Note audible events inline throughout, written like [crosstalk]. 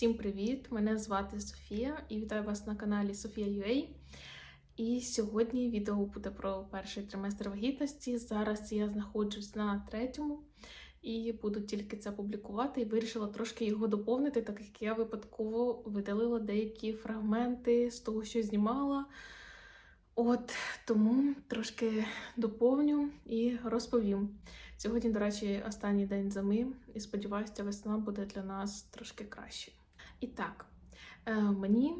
Всім привіт! Мене звати Софія і вітаю вас на каналі Софія UA. І сьогодні відео буде про перший триместр вагітності. Зараз я знаходжусь на третьому і буду тільки це публікувати. І вирішила трошки його доповнити, так як я випадково видалила деякі фрагменти з того, що знімала. От тому трошки доповню і розповім. Сьогодні, до речі, останній день зими, і сподіваюся, весна буде для нас трошки краще. І так, мені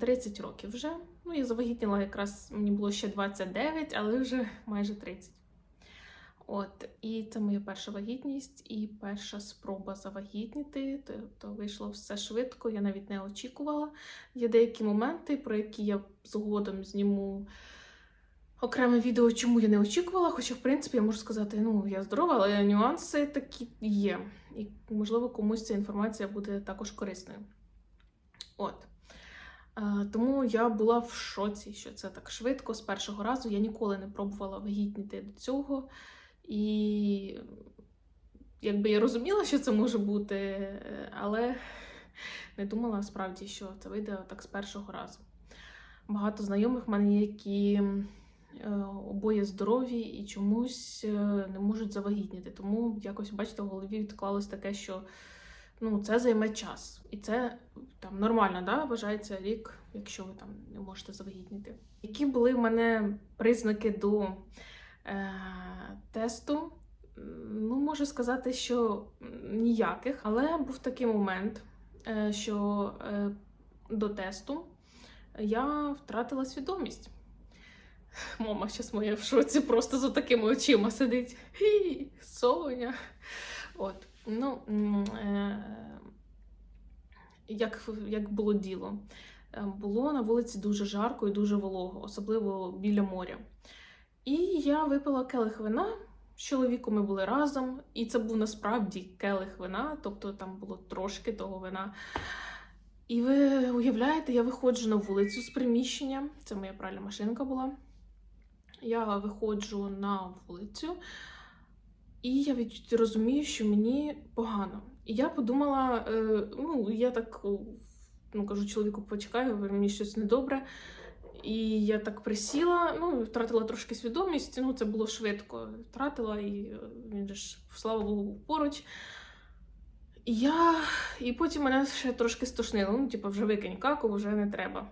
30 років вже. Ну, я завагітніла якраз мені було ще 29, але вже [laughs] майже 30. От, і це моя перша вагітність і перша спроба завагітніти. Тобто вийшло все швидко, я навіть не очікувала. Є деякі моменти, про які я згодом зніму окреме відео, чому я не очікувала. Хоча, в принципі, я можу сказати, ну я здорова, але нюанси такі є. І, можливо, комусь ця інформація буде також корисною. От. Е, Тому я була в шоці, що це так швидко з першого разу. Я ніколи не пробувала вагітніти до цього. І якби я розуміла, що це може бути, але не думала справді, що це вийде так з першого разу. Багато знайомих в мене які обоє здорові і чомусь е, не можуть завагітніти. Тому якось, бачите, в голові відклалось таке, що ну, це займе час. І це там нормально, да? вважається рік, якщо ви там не можете завагітніти. Які були в мене признаки до е, тесту? Ну, можу сказати, що ніяких, але був такий момент, е, що е, до тесту я втратила свідомість. Мама зараз моя в шоці просто за такими очима сидить. Хі, Соня. От. Ну, е, як, як було діло? Е, Було на вулиці дуже жарко і дуже волого, особливо біля моря. І я випила келих вина. З чоловіком ми були разом, і це був насправді келих вина, тобто там було трошки того вина. І ви уявляєте, я виходжу на вулицю з приміщення, це моя пральна машинка була. Я виходжу на вулицю, і я розумію, що мені погано. І я подумала: е, ну, я так ну, кажу, чоловіку, почекаю, мені щось недобре. І я так присіла, ну, втратила трошки свідомість. Ну, це було швидко. Втратила, і е, він ж, слава Богу, поруч. І я... І потім мене ще трошки стошнило. Ну, типу, вже викинь каку, вже не треба.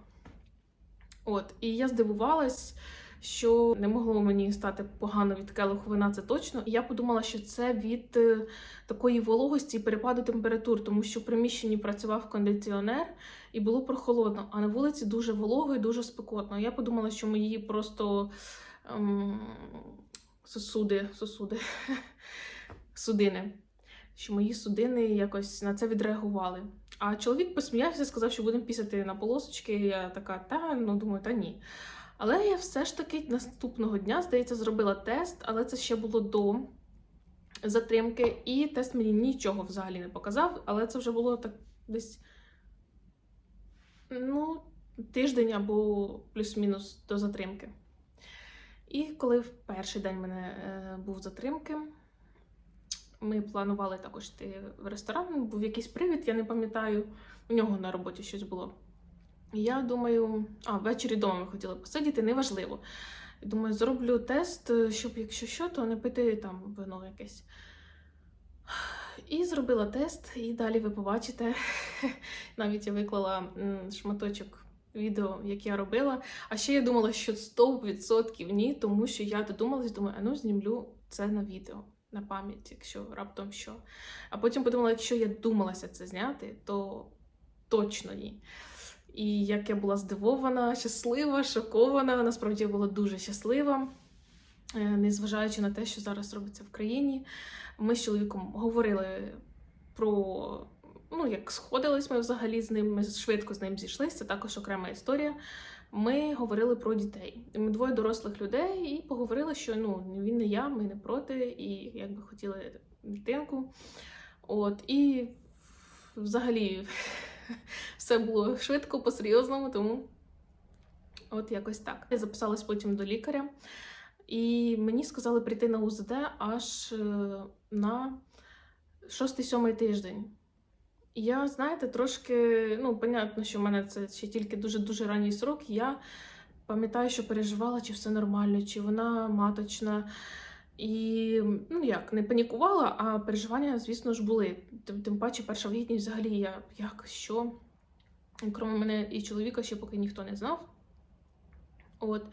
От, і я здивувалась, що не могло мені стати погано від келиху вина, це точно. І я подумала, що це від е, такої вологості і перепаду температур, тому що в приміщенні працював кондиціонер і було прохолодно, а на вулиці дуже волого і дуже спекотно. Я подумала, що мої просто ем, сосуди, сосуди, [laughs] судини, що мої судини якось на це відреагували. А чоловік посміявся, сказав, що будемо пісяти на полосочки. Я така, та ну думаю, та ні. Але я все ж таки наступного дня, здається, зробила тест, але це ще було до затримки, і тест мені нічого взагалі не показав, але це вже було так десь ну, тиждень або плюс-мінус до затримки. І коли в перший день мене е, був затримки, ми планували також йти в ресторан, був якийсь привід, я не пам'ятаю, у нього на роботі щось було. Я думаю, а ввечері вдома ми хотіли посидіти, неважливо. Думаю, зроблю тест, щоб якщо що, то не пити там вино якесь. І зробила тест, і далі ви побачите. [laughs] Навіть я виклала шматочок відео, як я робила. А ще я думала, що 100% ні, тому що я додумалась, думаю, а ну знімлю це на відео, на пам'ять, якщо раптом що. А потім подумала, якщо я думалася це зняти, то точно ні. І як я була здивована, щаслива, шокована. Насправді була дуже щаслива, е, незважаючи на те, що зараз робиться в країні. Ми з чоловіком говорили про ну, як сходились ми взагалі з ним, ми швидко з ним зійшлися, це також окрема історія. Ми говорили про дітей. Ми двоє дорослих людей і поговорили, що ну він не я, ми не проти, і якби хотіли дитинку. От, і взагалі [laughs] все було швидко, по-серйозному, тому от якось так. Я записалась потім до лікаря, і мені сказали прийти на УЗД аж е, на 6-7 тиждень. Я, знаєте, трошки, ну, понятно, що в мене це ще тільки дуже-дуже ранній срок. Я пам'ятаю, що переживала, чи все нормально, чи вона маточна. І ну як, не панікувала, а переживання, звісно ж, були. Тим, тим паче, перша вагітність взагалі я як, що. Крім мене і чоловіка, ще поки ніхто не знав. От,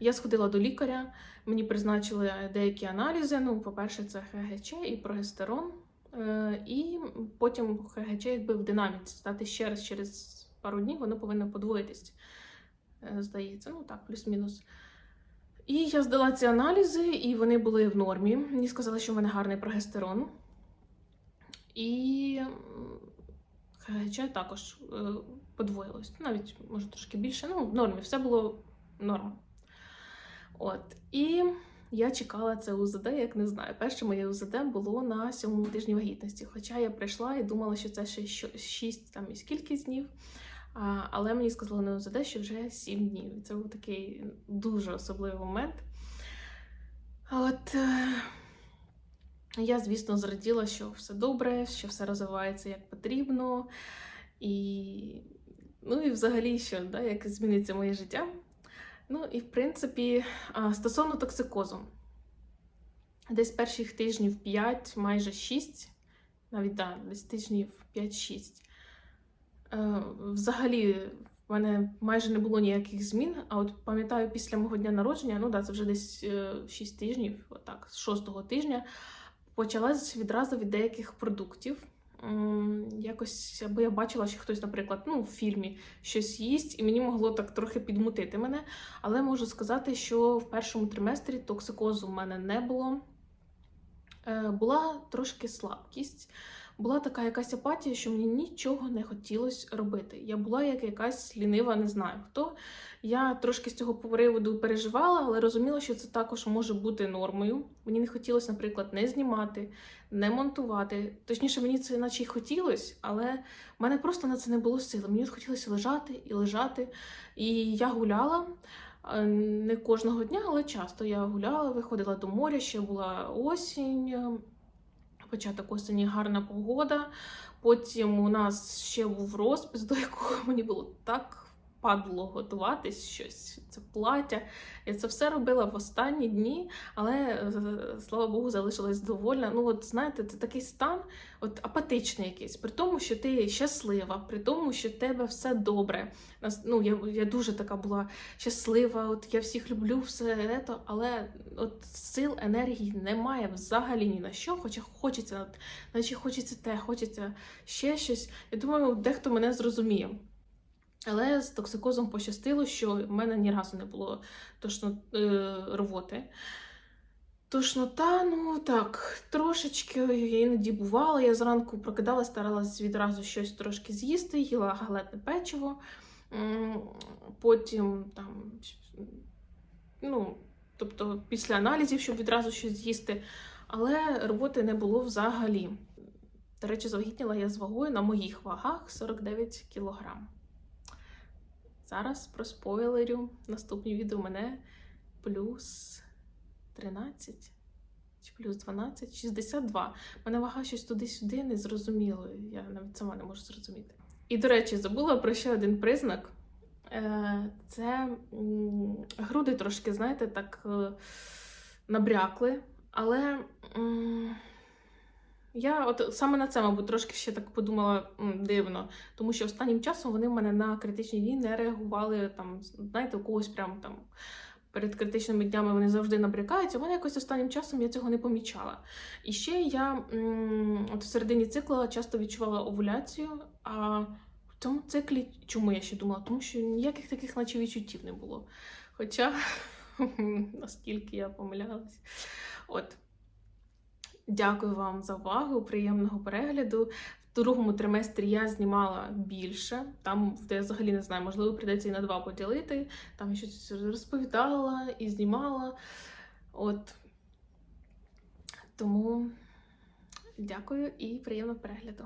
я сходила до лікаря, мені призначили деякі аналізи. Ну, по-перше, це ХГЧ і прогестерон. Е, і потім ХГЧ якби в динаміці стати ще раз через пару днів, воно повинно подвоїтись. Е, Здається, ну так, плюс-мінус. І я здала ці аналізи, і вони були в нормі. Мені сказали, що в мене гарний прогестерон. І ХГЧ також е, подвоїлось. Навіть, може, трошки більше. Ну, в нормі, все було норм. От. І я чекала це УЗД, як не знаю. Перше моє УЗД було на сьомому тижні вагітності. Хоча я прийшла і думала, що це ще 6 там і скільки днів. Але мені сказали на УЗД, що вже 7 днів. Це був такий дуже особливий момент. От е, я, звісно, зраділа, що все добре, що все розвивається як потрібно. І, ну і взагалі, що да, як зміниться моє життя. Ну і в принципі, стосовно токсикозу, десь перших тижнів 5, майже 6, навіть да, десь тижнів 5-6. Е, Взагалі, в мене майже не було ніяких змін. А от пам'ятаю, після мого дня народження, ну да, це вже десь 6 тижнів, отак, з 6 тижня, почалась відразу від деяких продуктів. Якось, або я бачила, що хтось, наприклад, ну, в фільмі щось їсть, і мені могло так трохи підмутити мене. Але можу сказати, що в першому триместрі токсикозу в мене не було. Е, Була трошки слабкість, була така якась апатія, що мені нічого не хотілося робити. Я була як якась лінива, не знаю хто. Я трошки з цього приводу переживала, але розуміла, що це також може бути нормою. Мені не хотілося, наприклад, не знімати, не монтувати. Точніше, мені це наче й хотілося, але в мене просто на це не було сили. Мені хотілося лежати і лежати. І я гуляла. е, Не кожного дня, але часто я гуляла, виходила до моря, ще була осінь, початок осені гарна погода. Потім у нас ще був розпис, до якого мені було так падло готуватись щось, це плаття. Я це все робила в останні дні, але е, слава Богу, залишилась довольна. Ну, от знаєте, це такий стан, от апатичний якийсь, при тому, що ти щаслива, при тому, що в тебе все добре. Ну, я, я дуже така була щаслива, от я всіх люблю, все ето, але от сил, енергії немає взагалі ні на що, хоча хочеться, наче хочеться те, хочеться ще щось. Я думаю, дехто мене зрозуміє. Але з токсикозом пощастило, що в мене ні разу не було тошно, е, рвоти. Тошнота, ну так, трошечки іноді бувала. Я зранку прокидалась, старалась відразу щось трошки з'їсти, їла галетне печиво. Потім там, ну, тобто після аналізів, щоб відразу щось з'їсти. Але роботи не було взагалі. До речі, завагітніла я з вагою на моїх вагах 49 кілограм. Зараз про спойлерю. Наступні відео мене плюс 13 чи плюс 12, 62. Мене вага щось туди-сюди не зрозуміло. Я навіть сама не можу зрозуміти. І, до речі, забула про ще один признак. Е, Це груди трошки, знаєте, так е, набрякли. Але я от саме на це, мабуть, трошки ще так подумала м, дивно, тому що останнім часом вони в мене на критичні дні не реагували там, знаєте, у когось прям там перед критичними днями вони завжди набрякають, а в мене якось останнім часом я цього не помічала. І ще я м, от в середині цикла часто відчувала овуляцію, а в цьому циклі чому я ще думала? Тому що ніяких таких, наче відчуттів не було. Хоча [laughs] наскільки я помилялась. От. Дякую вам за увагу, приємного перегляду. В другому триместрі я знімала більше. Там, де я взагалі не знаю, можливо, прийдеться і на два поділити. Там я щось розповідала і знімала. От. Тому дякую і приємного перегляду.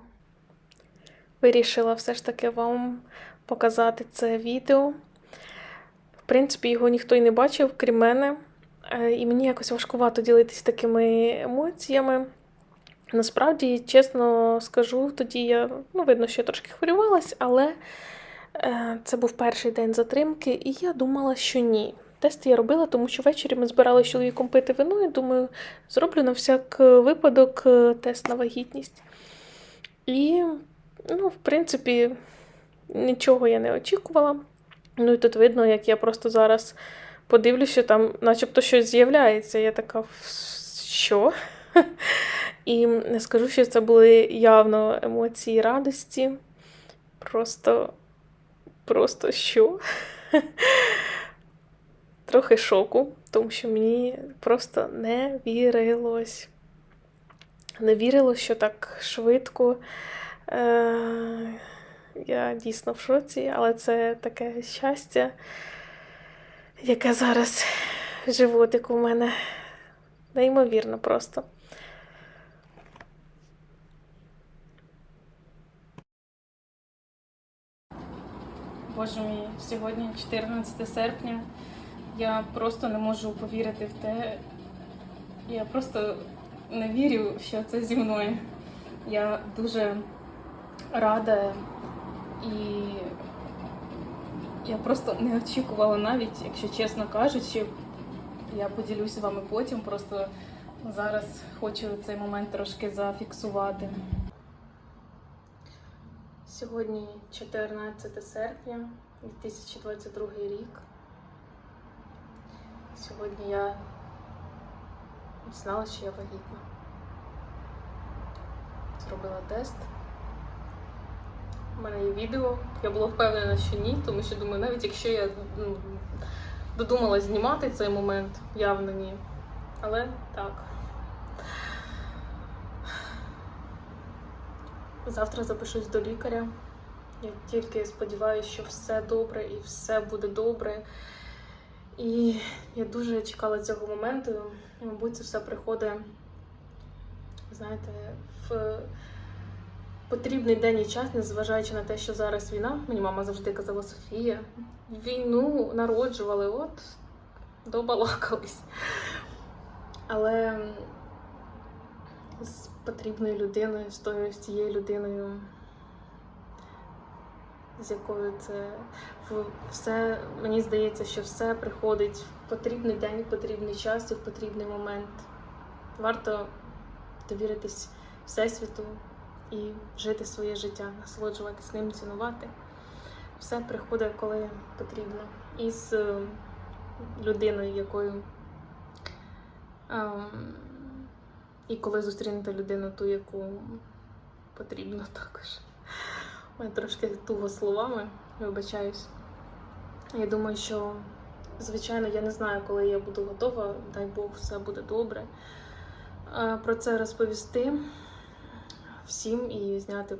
Вирішила все ж таки вам показати це відео. В принципі, його ніхто й не бачив, крім мене. Е, І мені якось важкувато ділитися такими емоціями. Насправді, чесно скажу, тоді я ну, видно, що я трошки хвилювалась, але е, це був перший день затримки, і я думала, що ні. Тест я робила, тому що ввечері ми збиралися з чоловіком пити вино, і думаю, зроблю на всяк випадок е, тест на вагітність. І, ну, в принципі, нічого я не очікувала. Ну і тут видно, як я просто зараз подивлюся, що там начебто щось з'являється. Я така, що? І не скажу, що це були явно емоції радості. Просто, просто що? Трохи шоку, тому що мені просто не вірилось. Не вірилось, що так швидко. Е- я дійсно в шоці, але це таке щастя, яке зараз животик у мене. Неймовірно просто. Боже мій, сьогодні 14 серпня. Я просто не можу повірити в те. Я просто не вірю, що це зі мною. Я дуже рада і я просто не очікувала навіть, якщо чесно кажучи, я поділюся з вами потім. Просто зараз хочу цей момент трошки зафіксувати. Сьогодні 14 серпня 2022 рік. Сьогодні я знала, що я вагітна. Зробила тест. У мене є відео. Я була впевнена, що ні, тому що думаю, навіть якщо я ну, додумала знімати цей момент, явно ні. Але так. Завтра запишусь до лікаря. Я тільки сподіваюся, що все добре і все буде добре. І я дуже чекала цього моменту. Мабуть, це все приходить, знаєте, в потрібний день і час, незважаючи на те, що зараз війна. Мені мама завжди казала Софія, війну народжували, от добалакались. Але з потрібною людиною, з тою з тією людиною, з якою це все, мені здається, що все приходить в потрібний день, в потрібний час і в потрібний момент. Варто довіритись Всесвіту і жити своє життя, насолоджуватись ним, цінувати. Все приходить, коли потрібно. І з е, людиною, якою. Ем, і коли зустрінете людину, ту, яку потрібно також. Я трошки туго словами, вибачаюсь. Я думаю, що, звичайно, я не знаю, коли я буду готова, дай Бог, все буде добре. Е, Про це розповісти всім і зняти,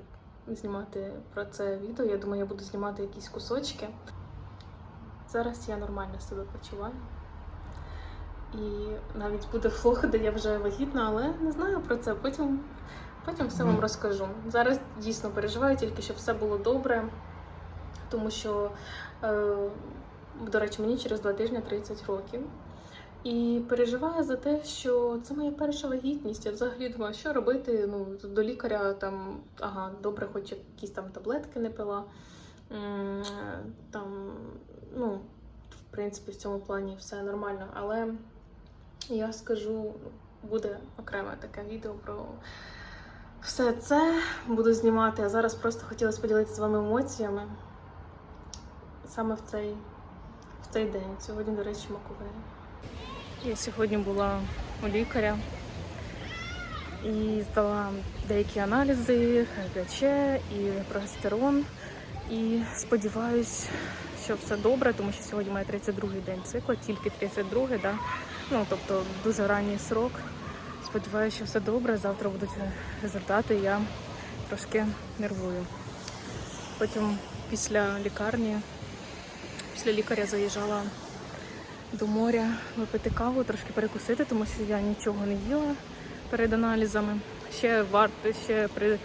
знімати про це відео. Я думаю, я буду знімати якісь кусочки. Зараз я нормально себе почуваю. І навіть буде влог, де я вже вагітна, але не знаю про це. Потім потім все вам розкажу. Зараз дійсно переживаю тільки, щоб все було добре, тому що, е, до речі, мені через два тижні 30 років. І переживаю за те, що це моя перша вагітність. Я взагалі думаю, що робити. Ну, до лікаря там, ага, добре, хоч якісь там таблетки не пила. Там, ну, в принципі, в цьому плані все нормально. Але я скажу, буде окреме таке відео про все це. Буду знімати. А зараз просто хотілося поділитися з вами емоціями саме в цей, в цей день. Сьогодні, до речі, Маковей. Я сьогодні була у лікаря і здала деякі аналізи, ХГЧ і прогестерон. І сподіваюсь, що все добре, тому що сьогодні має 32-й день цикла, тільки 32-й, да? ну тобто дуже ранній срок. Сподіваюся, що все добре. Завтра будуть результати. Я трошки нервую. Потім після лікарні, після лікаря заїжджала до моря випити каву, трошки перекусити, тому що я нічого не їла перед аналізами. Ще варто, ще при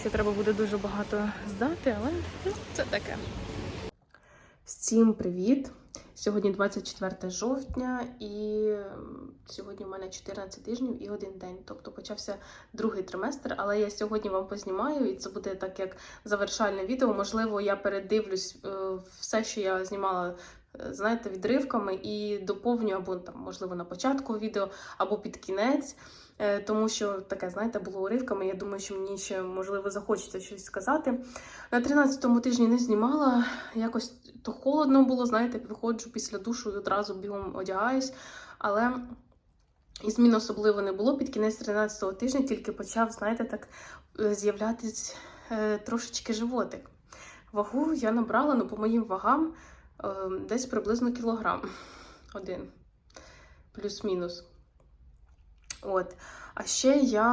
ще треба буде дуже багато здати, але ну, це таке. Всім привіт! Сьогодні 24 жовтня, і сьогодні у мене 14 тижнів і один день. Тобто почався другий триместр. Але я сьогодні вам познімаю, і це буде так як завершальне відео. Можливо, я передивлюсь е, все, що я знімала. Знаєте, відривками і доповню або там, можливо, на початку відео, або під кінець. Е, Тому що таке, знаєте, було уривками. Я думаю, що мені ще можливо захочеться щось сказати. На 13-му тижні не знімала. Якось то холодно було, знаєте, виходжу після душу і одразу бігом одягаюсь. Але і змін особливо не було. Під кінець 13-го тижня тільки почав, знаєте, так е, з'являтись е, трошечки животик. Вагу я набрала, ну, по моїм вагам, десь приблизно кілограм. Один. Плюс-мінус. От. А ще я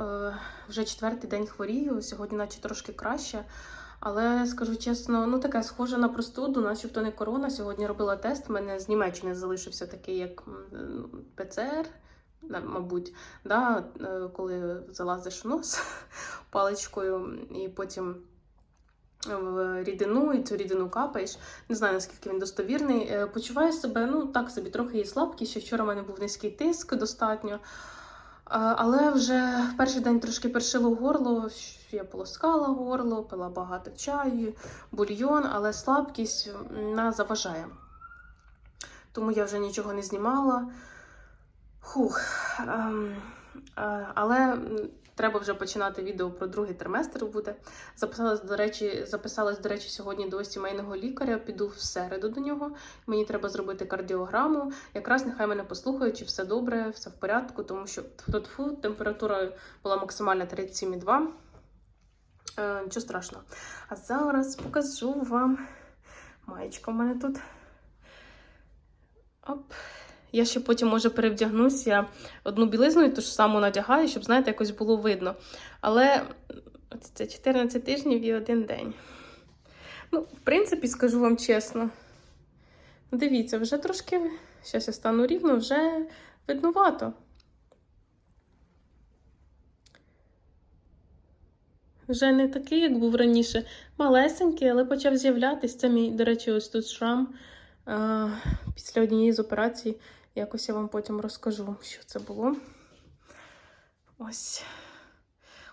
е, вже четвертий день хворію, сьогодні, наче трошки краще. Але скажу чесно, ну таке схоже на простуду, начебто не корона. Сьогодні робила тест. У мене з Німеччини залишився такий, як ПЦР, мабуть, да, е, коли залазиш в нос [laughs] паличкою і потім в рідину, і цю рідину капаєш. Не знаю, наскільки він достовірний. Е, Почуваю себе, ну так собі, трохи є слабкість. Ще вчора в мене був низький тиск достатньо. Але вже перший день трошки першило горло, я полоскала горло, пила багато чаю, бульйон, але слабкість м, заважає. Тому я вже нічого не знімала. Хух. ем, е, Але треба вже починати відео про другий триместр буде. Записалась, до речі, записалась, до речі, сьогодні до сімейного лікаря. Піду в середу до нього. Мені треба зробити кардіограму. Якраз нехай мене послухають, чи все добре, все в порядку, тому що тфу-тфу, температура була максимальна 37,2. Е, нічого страшного. А зараз покажу вам. Маєчка в мене тут. Оп. Я ще потім, може, перевдягнусь. Я одну білизну і ту ж саму надягаю, щоб, знаєте, якось було видно. Але це 14 тижнів і один день. Ну, в принципі, скажу вам чесно. Дивіться, вже трошки. Зараз я стану рівно, вже виднувато. Вже не такий, як був раніше. Малесенький, але почав з'являтися. Це мій, до речі, ось тут шрам. А, після однієї з операцій. Якось я вам потім розкажу, що це було. Ось.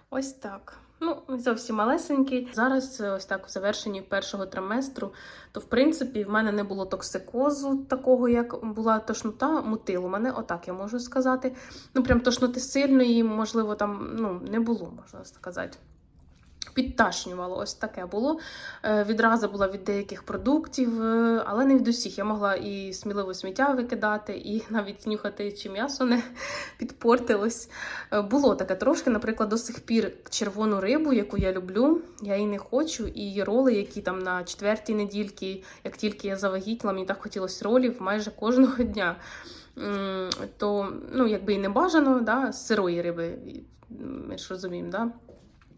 Ось так. Ну, зовсім малесенький. Зараз, е, ось так, в завершенні першого триместру, то в принципі в мене не було токсикозу, такого, як була тошнота, мутило мене, отак я можу сказати. Ну, прям тошноти сильної, можливо, там ну, не було, можна сказати. Підташнювало, ось таке було. Е, Відразу була від деяких продуктів, е, але не від усіх. Я могла і сміливо сміття викидати, і [laughs] навіть нюхати, чи м'ясо не підпортилось. Е, Було таке трошки, наприклад, до сих пір червону рибу, яку я люблю, я її не хочу. І роли, які там на четвертій недільки, як тільки я завагітніла, мені так хотілося ролів майже кожного дня. То, ну, якби і не бажано, да, сирої риби, ми ж розуміємо, да?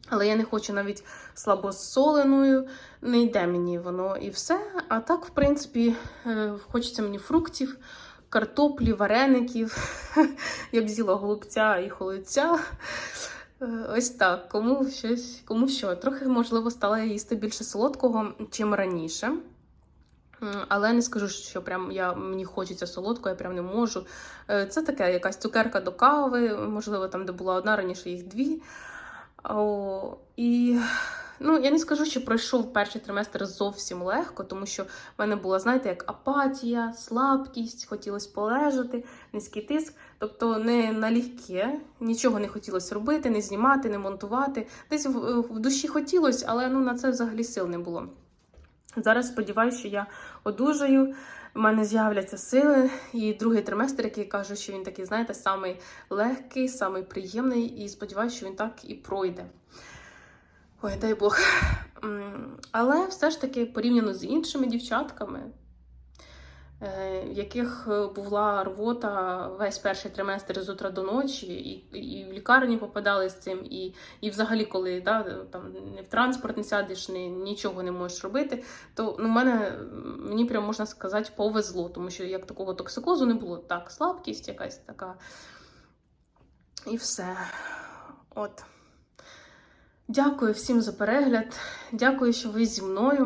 Але я не хочу навіть слабосоленою, не йде мені воно і все. А так, в принципі, е, хочеться мені фруктів, картоплі, вареників. [laughs] Я б з'їла голубця і холодця. Е, Ось так, кому щось, кому що. Трохи, можливо, стала я їсти більше солодкого, чим раніше. Але не скажу, що прям я, мені хочеться солодкого, я прям не можу. Е, Це таке, якась цукерка до кави, можливо, там, де була одна, раніше їх дві. О, і ну, я не скажу, що пройшов перший триместр зовсім легко, тому що в мене була, знаєте, як апатія, слабкість, хотілося полежати, низький тиск. Тобто не налегке, нічого не хотілося робити, не знімати, не монтувати. Десь в, в душі хотілося, але ну, на це взагалі сил не було. Зараз сподіваюся, що я одужаю. В мене з'являться сили. І другий триместр, який кажу, що він такий, знаєте, самий легкий, самий приємний, і сподіваюся, що він так і пройде. Ой, дай Бог. Але все ж таки, порівняно з іншими дівчатками, в яких е, була рвота весь перший триместр з утра до ночі, і, і в лікарні попадали з цим, і, і взагалі, коли да, там, в транспорт не сядеш, не, нічого не можеш робити, то ну, мене, мені прям можна сказати, повезло, тому що як такого токсикозу не було. Так, слабкість якась така. І все. От. Дякую всім за перегляд. Дякую, що ви зі мною.